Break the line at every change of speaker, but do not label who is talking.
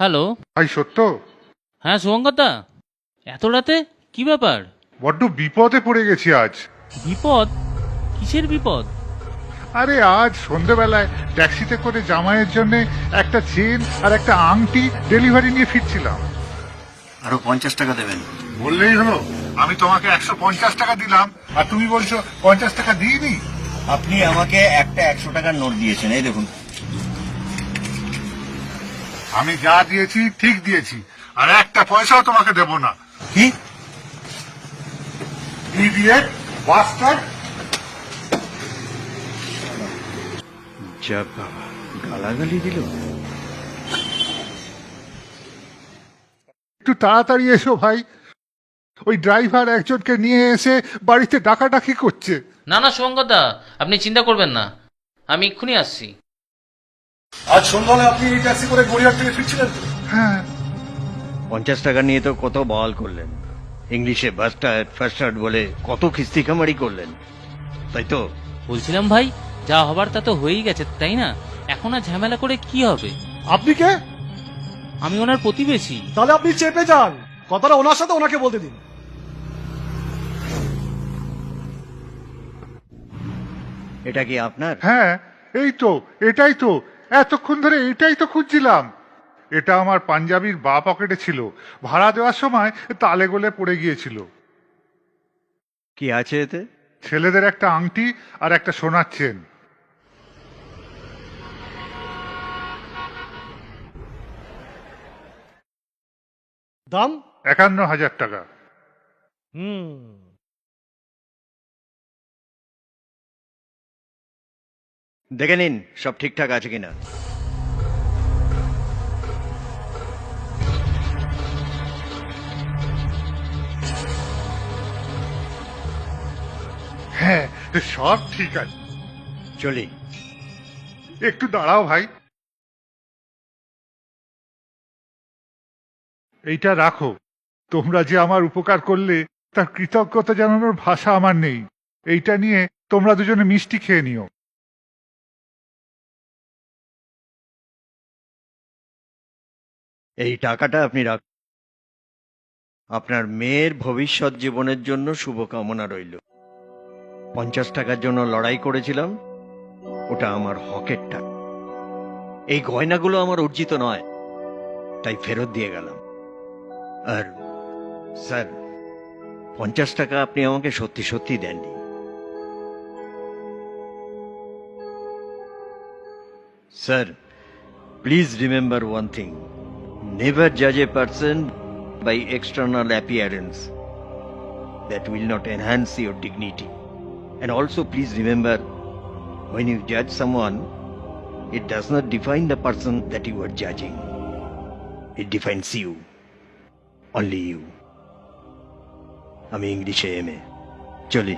Hello.
ভাই সত্য?
হ্যাঁ শুভঙ্করদা। এত রাতে? কি ব্যাপার?
বড্ড বিপদে পড়ে গেছি আজ।
বিপদ? কিসের বিপদ?
আরে আজ সন্ধেবেলায় ট্যাক্সিতে করে জামাইয়ের জন্য একটা চেন আর একটা আংটি ডেলিভারি নিয়ে ফিরছিলাম।
আরও পঞ্চাশ টাকা দেবেন।
বললেই হলো আমি তোমাকে একশো পঞ্চাশ টাকা দিলাম আর তুমি বলছো পঞ্চাশ টাকা দিইনি।
আপনি আমাকে একটা একশো টাকার নোট দিয়েছেন এই দেখুন।
আমি যা দিয়েছি ঠিক দিয়েছি। আর একটা পয়সাও তোমাকে দেব না।
কি?
Idiot bastard.
যা বাবা গালাগালি দিল।
একটু তাড়াতাড়ি এসো ভাই। ওই ড্রাইভার একজনকে নিয়ে এসে বাড়িতে ডাকাডাকি করছে।
না না শুভঙ্করদা আপনি চিন্তা করবেন না। আমি এক্ষুনি আসছি।
আজ সন্ধ্যাবেলা আপনি এই ট্যাক্সি করে গড়িয়ার থেকে ফিরছিলেন তো?
হ্যাঁ।
পঞ্চাশ টাকা নিয়ে তো কত বহাল করলেন। ইংলিশে বাস্টার্ড ফার্স্টার্ড বলে কত খিস্তি খামারি করলেন। তাই তো?
বলছিলাম ভাই যা হবার তা তো হয়েই গেছে তাই না? এখন আর ঝামেলা করে কি হবে?
আপনি কে?
আমি ওনার প্রতিবেশী।
তাহলে আপনি চেপে যান। কথাটা ওনার সাথে ওনাকে বলতে দিন।
এটা কি আপনার?
হ্যাঁ এই তো এটাই তো। এতক্ষণ ধরে এটাই তো খুঁজছিলাম। এটা আমার পাঞ্জাবির বা পকেটে ছিল। ভাড়া দেওয়ার সময় তালে গোলে পড়ে গিয়েছিল।
কি আছে এতে?
ছেলেদের একটা আংটি আর একটা সোনার চেন।
দাম?
একান্ন হাজার টাকা।
হুম।
দেখে নিন সব ঠিকঠাক আছে কিনা।
হ্যাঁ সব ঠিক আছে।
চলি।
একটু দাঁড়াও ভাই। এইটা রাখো। তোমরা যে আমার উপকার করলে তার কৃতজ্ঞতা জানানোর ভাষা আমার নেই। এইটা নিয়ে তোমরা দুজনে মিষ্টি খেয়ে নিও।
এই টাকাটা আপনি রাখ আপনার মেয়ের ভবিষ্যৎ জীবনের জন্য শুভকামনা রইল। পঞ্চাশ টাকার জন্য লড়াই করেছিলাম, ওটা আমার হকের টাকা। এই গয়নাগুলো আমার অর্জিত নয়, তাই ফেরত দিয়ে গেলাম। আর স্যার, পঞ্চাশ টাকা আপনি আমাকে সত্যি সত্যি দেননি। Sir, please remember one thing. never judge a person by external appearance that will not enhance your dignity and also please remember when you judge someone it does not define the person that you are judging it defines you only you আমি ইংলিশে M A চলি